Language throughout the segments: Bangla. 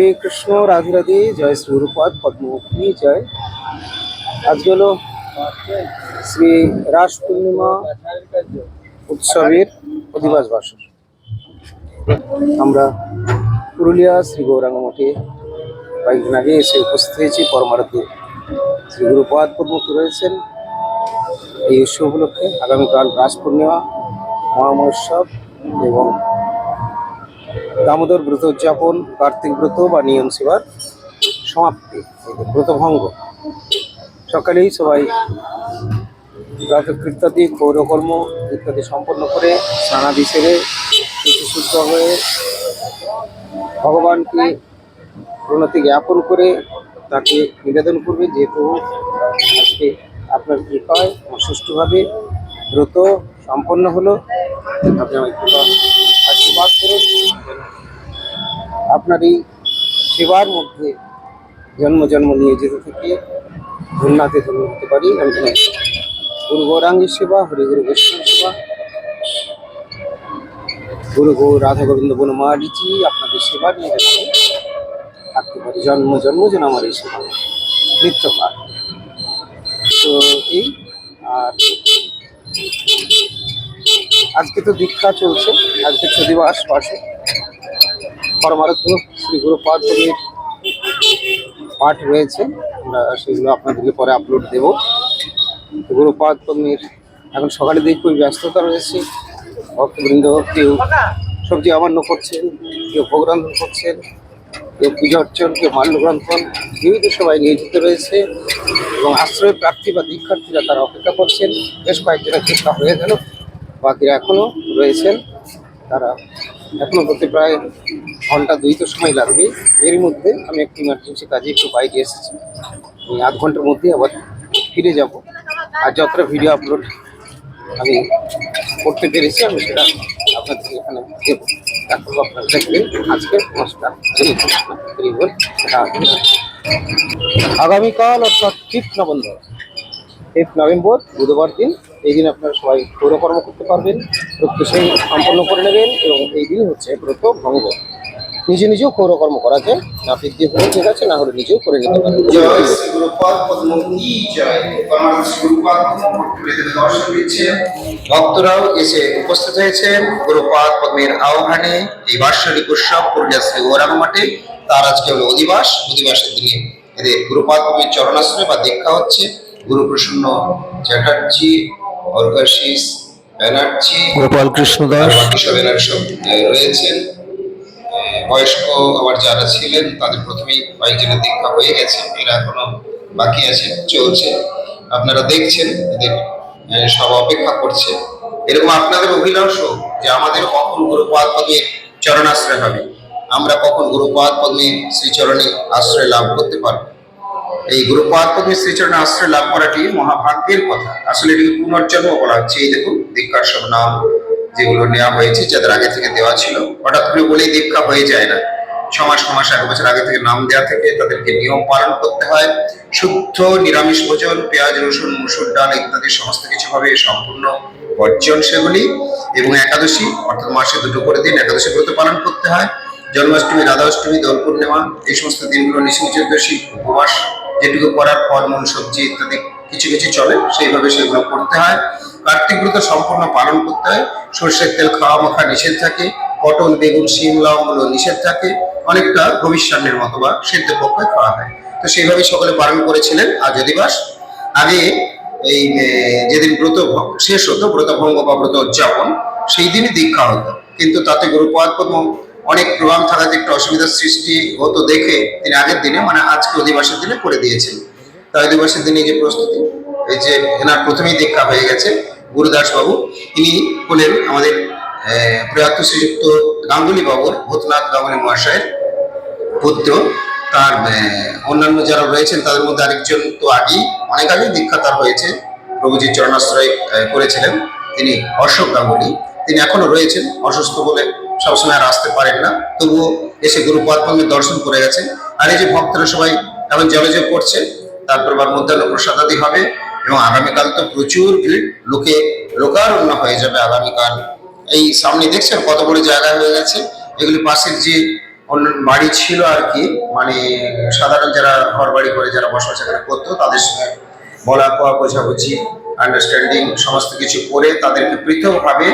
হরে কৃষ্ণ, রাধে রাধে, জয় শ্রী গুরুপাদ পদ্মমুখী জয়। আজকে হলো শ্রী রাস পূর্ণিমা উৎসবের অধিবাস বাসর আমরা পুরুলিয়া শ্রী গৌরাঙ্গ মঠে কয়েকদিন আগে এসে উপস্থিত হয়েছি। পরমারতি শ্রী গুরুপাদ পদ্মমুখী রয়েছেন। এই উৎসব উপলক্ষে আগামীকাল রাস পূর্ণিমা, মহামহোৎসব এবং দামোদর ব্রত উদযাপন, কার্তিক ব্রত বা নিয়ম সেবার সমাপ্তি। ব্রতভঙ্গ সকালেই সবাই প্রাতকৃত্যাদি পৌরকর্ম ইত্যাদি সম্পন্ন করে স্নানাদি সেরে শুদ্ধ হয়ে ভগবানকে প্রণতি জ্ঞাপন করে তাকে নিবেদন করবে, যে যেহেতু আজকে আপনার কৃপায় সুষ্ঠুভাবে ব্রত সম্পন্ন হলো। আপনি আমায় কৃপা আপনার এই সেবার মধ্যে জন্ম জন্ম নিয়ে যেতে থেকে ধন্যাতে ধন্য হতে পারি। গুরু গৌরাঙ্গের সেবা, হরি গুরু বৈষ্ণব সেবা। গুরু গৌ রাধা গোবিন্দ বনমালিজি আপনাদের সেবা নিয়ে যাতে থাকতে পারি। জন্ম জন্ম যেন আমার এই সেবা নিত্য পাঠ তো এই, আর আজকে তো দীক্ষা চলছে, আজকে চদিবাস পাশে পরমারত্ন শ্রী গুরুপাদ কবির পাঠ রয়েছে, আমরা সেগুলো আপনাদেরকে পরে আপলোড দেব। গুরুপাদ কবির এখন সকালে দিকে খুবই ব্যস্ততা রয়েছে। ভক্তবৃন্দ কেউ সবজি আমান্য করছেন, কেউ ভোগ করছেন, কেউ পূজা অর্চন, কেউ মাল্যগ্রন্থন বিভিন্ন সবাই নিয়োজিত রয়েছে। এবং আশ্রয় প্রার্থী বা দীক্ষার্থীরা তারা অপেক্ষা করছেন। বেশ কয়েকজনের চেষ্টা হয়ে গেল। বাকিরা এখনও রয়েছেন। তারা এখনও করতে প্রায় ঘণ্টা দুই তো সময় লাগবে। এর মধ্যে আমি একটি ইমার্জেন্সি কাজে একটু বাইরে এসেছি। আমি আধ ঘণ্টার মধ্যে আবার ফিরে যাব। আর যতটা ভিডিও আপলোড আমি করতে পেরেছি, আমি সেটা আপনাদের এখানে দেবো। তারপর আপনারা দেখবেন আজকে নমস্কার। আগামীকাল অর্থাৎ ফিফথ নভেম্বর। ফিফথ নভেম্বর, বুধবার দিন এই দিন আপনারা সবাই পৌরকর্ম করতে পারবেন প্রত্যেকেই সম্পন্ন করে নেবেন এবং এই দিন হচ্ছে ব্রত ভঙ্গ। নিজে নিজেও পৌরকর্ম করা যায় না বৃদ্ধি হলে ঠিক আছে, না হলে নিজেও করে নিতে দিচ্ছে। ভক্তরাও এসে উপস্থিত হয়েছেন। গুরুপাদ পদ্মের আহ্বানে এই বার্ষিক উৎসব পুরুলিয়া শ্রী গৌরাঙ্গ মাঠে, তার আজকে হলো অধিবাস। অধিবাসের দিনে এদের গুরুপাদ পদ্মের চরণাশ্রয় বা দীক্ষা হচ্ছে। গুরু প্রসন্ন চ্যাটার্জি অর্গাশিস ব্যানার্জি গোপাল কৃষ্ণ বাকি সব এনারা রয়েছেন। বয়স্ক আবার যারা ছিলেন তাদের প্রথমেই কয়েকজনের দীক্ষা হয়ে গেছে। এরা এখনও বাকি আছে চলছে। আপনারা দেখছেন এদের সব অপেক্ষা করছে। এরকম আপনাদের অভিলাষও যে আমাদের কখন গুরুপাদ পদ্মের চরণাশ্রয় হবে? আমরা কখন গুরুপাদ পদ্মের শ্রীচরণে আশ্রয় লাভ করতে পারব? এই গুরুপাদ পদ্মের শ্রীচরণে আশ্রয় লাভ করাটি মহাভাগ্যের কথা। আসলে এটিকে পুনর্জন্ম বলা হচ্ছে। এই দেখুন, দীক্ষার সব নাম যেগুলো নেওয়া হয়েছে, যাদের আগে থেকে দেওয়া ছিল, হঠাৎ করে বলেই দীক্ষা হয়ে যায় না। ছ মাস মাস, এক বছর আগে থেকে নাম দেওয়া থেকে, তাদেরকে নিয়ম পালন করতে হয়। শুদ্ধ, নিরামিষ ভোজন, পেঁয়াজ, রসুন, মুসুর ডাল ইত্যাদি সমস্ত কিছু হবে সম্পূর্ণ বর্জন সেগুলি এবং একাদশী, অর্থাৎ মাসে দুটো করে দিন একাদশী ব্রত পালন করতে হয়। জন্মাষ্টমী, রাধাষ্টমী দোল পূর্ণিমা এই সমস্ত দিনগুলো নিশি চতুর্দশী উপবাস যেটুকু করার ফলমূল সবজি ইত্যাদি কিছু কিছু চলে, সেইভাবে সেগুলো করতে হয়। কার্তিক ব্রত সম্পূর্ণ পালন করতে হয়। সর্ষের তেল খাওয়া মাখা নিষেধ থাকে। পটল, বেগুন শিম লবঙ্গগুলো নিষেধ থাকে। অনেকটা ভবিষ্যান্নের মতো বা সেদ্ধ পক্ষে খাওয়া হয়। তো সেইভাবে সকলে পালন করেছিলেন আজ অধিবাস। আগে এই যেদিন ব্রত শেষ হতো ব্রত ভঙ্গ বা ব্রত উদযাপন, সেই দিনই দীক্ষা হতো। কিন্তু তাতে গুরুপাদ অনেক প্রভাব থাকাতে একটু অসুবিধার সৃষ্টি হতো দেখে তিনি আগের দিনে মানে আজকে অধিবাসের দিনে করে দিয়েছেন। তাই অধিবাসের দিনে যে প্রস্তুতি, এই যে এনার প্রথমেই দীক্ষা হয়ে গেছে গুরুদাস বাবু ইনি হলেন আমাদের প্রয়াত শ্রীযুক্ত গাঙ্গুলি বাবুর, ভূতনাথ গাঙ্গুলি মহাশয়ের পুত্র। তার অন্যান্য যারা রয়েছেন, তাদের মধ্যে আরেকজন তো আগেই, অনেক আগেই দীক্ষা তার হয়েছে। প্রভুজির চরণাশ্রয় করেছিলেন। তিনি অশোক গাঙ্গুলি, তিনি এখনও রয়েছেন, অসুস্থ বলে সবসময় আর আসতে পারেন না। তবুও এসে গুরুপাদ পদ্মের দর্শন করে গেছেন। আর এই যে ভক্তরা সবাই এখন জলযোগ করছে তারপর আবার মধ্যাহ্ন প্রসাদাদি হবে এবং আগামীকাল তো প্রচুর ভিড়, লোকে লোকারণ্য হয়ে যাবে আগামীকাল। এই সামনে দেখছেন কত বড় জায়গা হয়ে গেছে। এগুলি পাশের যে অন্য বাড়ি ছিল আর কি মানে সাধারণ যারা ঘর বাড়ি করে, যারা বসবাস এখানে করতো, তাদের সঙ্গে বলা কোয়া বোঝাবুঝি আন্ডারস্ট্যান্ডিং সমস্ত কিছু করে তাদেরকে পৃথকভাবে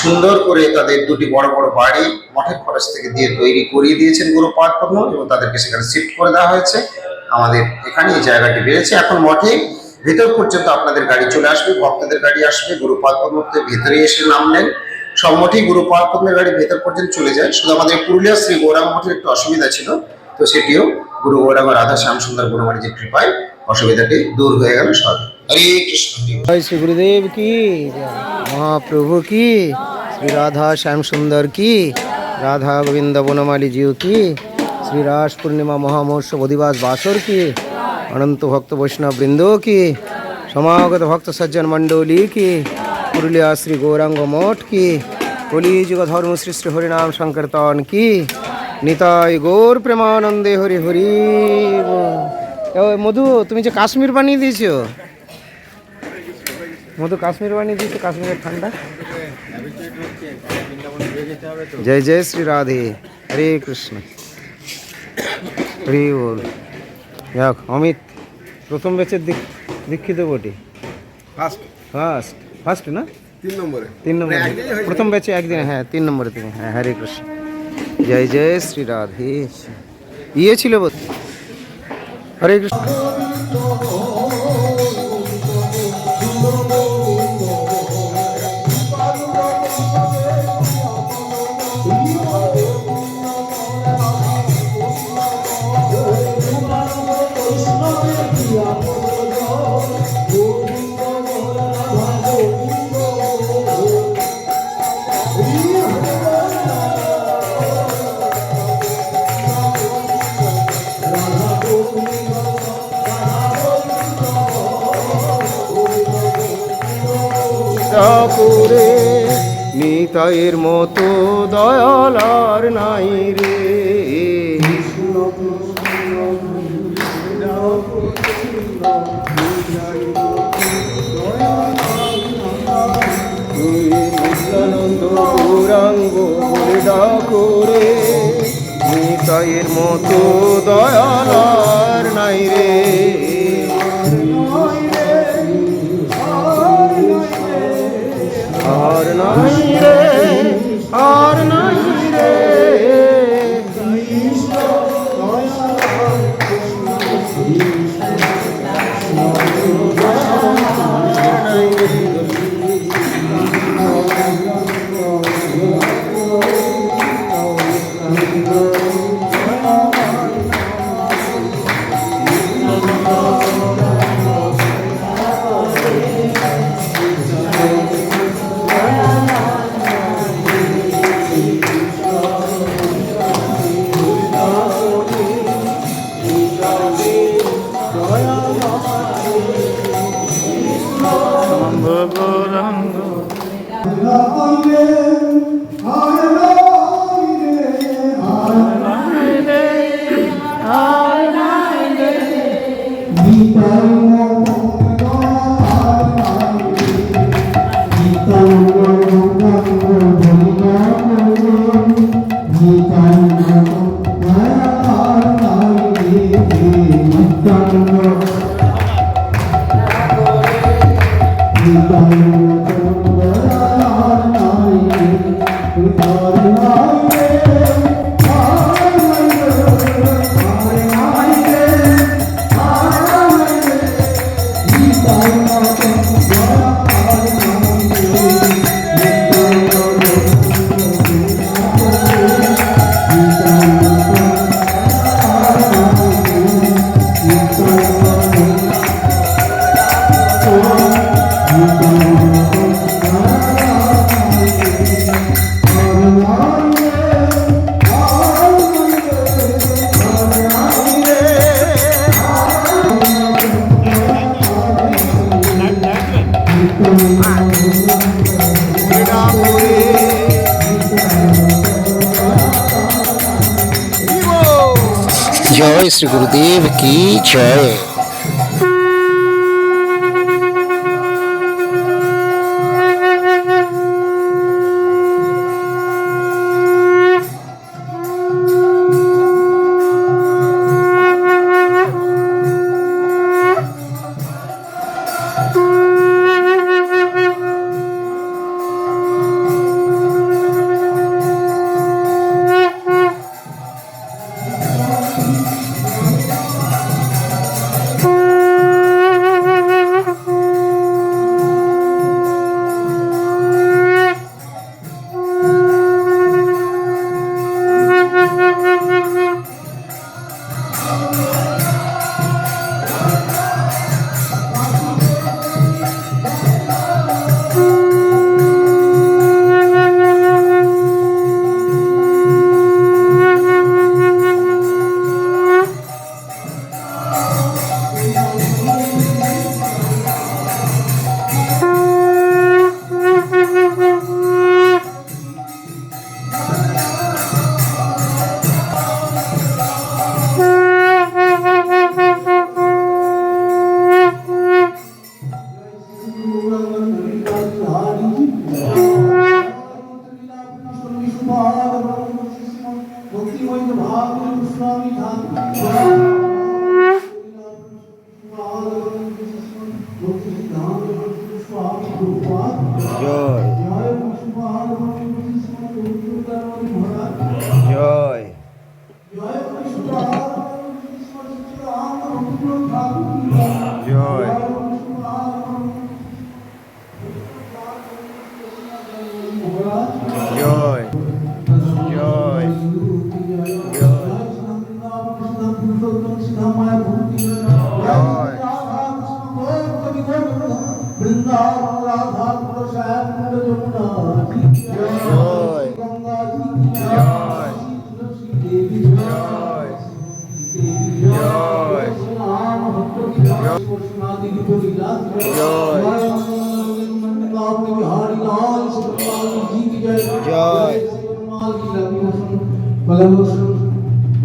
সুন্দর করে তাদের দুটি বড় বড় বাড়ি মঠের খরচ থেকে দিয়ে তৈরি করিয়ে দিয়েছেন গুরু পাঠপন্ন এবং তাদেরকে সেখানে শিফট করে দেওয়া হয়েছে। আমাদের এখানে এই জায়গাটি বেড়েছে এখন মঠে ভেতর পর্যন্ত আপনাদের গাড়ি চলে আসবে, ভক্তদের গাড়ি আসবে, গুরু পাঠপন্নতে ভেতরে এসে নামলেন। সব মঠেই গুরু পাঠপন্নের গাড়ি ভেতর পর্যন্ত চলে যায়। শুধু আমাদের পুরুলিয়া শ্রী গৌরাঙ্গ মঠের একটু অসুবিধা ছিল, তো সেটিও গুরু গৌরাঙ্গ রাধা শ্যাম সুন্দর গুরুমারিজির কৃপায় অসুবিধাটি দূর হয়ে গেল সব। হরে কৃষ্ণ। জয় শ্রী গুরুদেব কি? মহাপ্রভু কি? শ্রী রাধা শ্যাম সুন্দর কি? রাধা গোবিন্দ বনমালী জিউ কি? শ্রী রাস পূর্ণিমা মহামহোৎসব অধিবাস বাসর কি? অনন্ত ভক্ত বৈষ্ণব বৃন্দ কি? সমাগত ভক্ত সজ্জন মণ্ডলী কি? পুরুলিয়া শ্রী গৌরাঙ্গ মঠ কি? কলিযুগ ধর্ম শ্রী শ্রী হরিনাম সংকীর্তন কি? নিতাই গৌর প্রেমানন্দে হরি হরি। মধু, তুমি যে কাশ্মীর বানিয়ে দিয়েছ? মধু কাশ্মীর বানিয়ে দিয়েছে কাশ্মীরের ঠান্ডা। জয় জয় শ্রী রাধে। হরে কৃষ্ণ। হরি বল। যাক অমিত প্রথম ব্যাচের দিক- দীক্ষিত বটি। ফার্স্ট ফার্স্ট ফার্স্ট না? তিন নম্বরে। তিন নম্বরে। প্রথম ব্যাচে একদিন হ্যাঁ তিন নম্বরে তুমি হ্যাঁ হরে কৃষ্ণ। জয় জয় শ্রী রাধে। ইয়ে ছিল বোধ। হরে কৃষ্ণ। ঠাকুরে নিতাইয়ের মতো দয়াল আর নাই রে। তুই নিতাইয়ের মতো দয়ালার নাই রে। আর নাই জয় শ্রী গুরুদেব কি জয়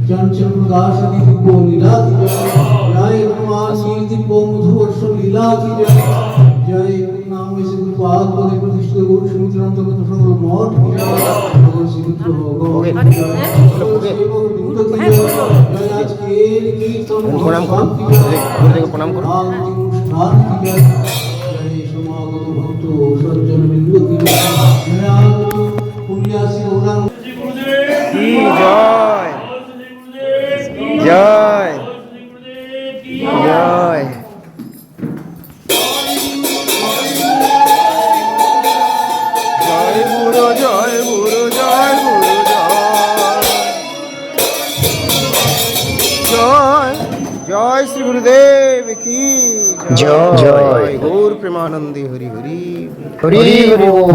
চঞ্চল প্রকাশ দিব্য লীলা কি জয়। কুমার নীল দিব্য মধুবর্ষ লীলা কি জয় জয় নাম এসে পাদ পদে সকল মঠ প্রণাম করুন প্রণাম করুন জয় শ্রী গুরুদেব কি জয়। জয় গৌর প্রেমানন্দে হরি হরি হরি হরি বল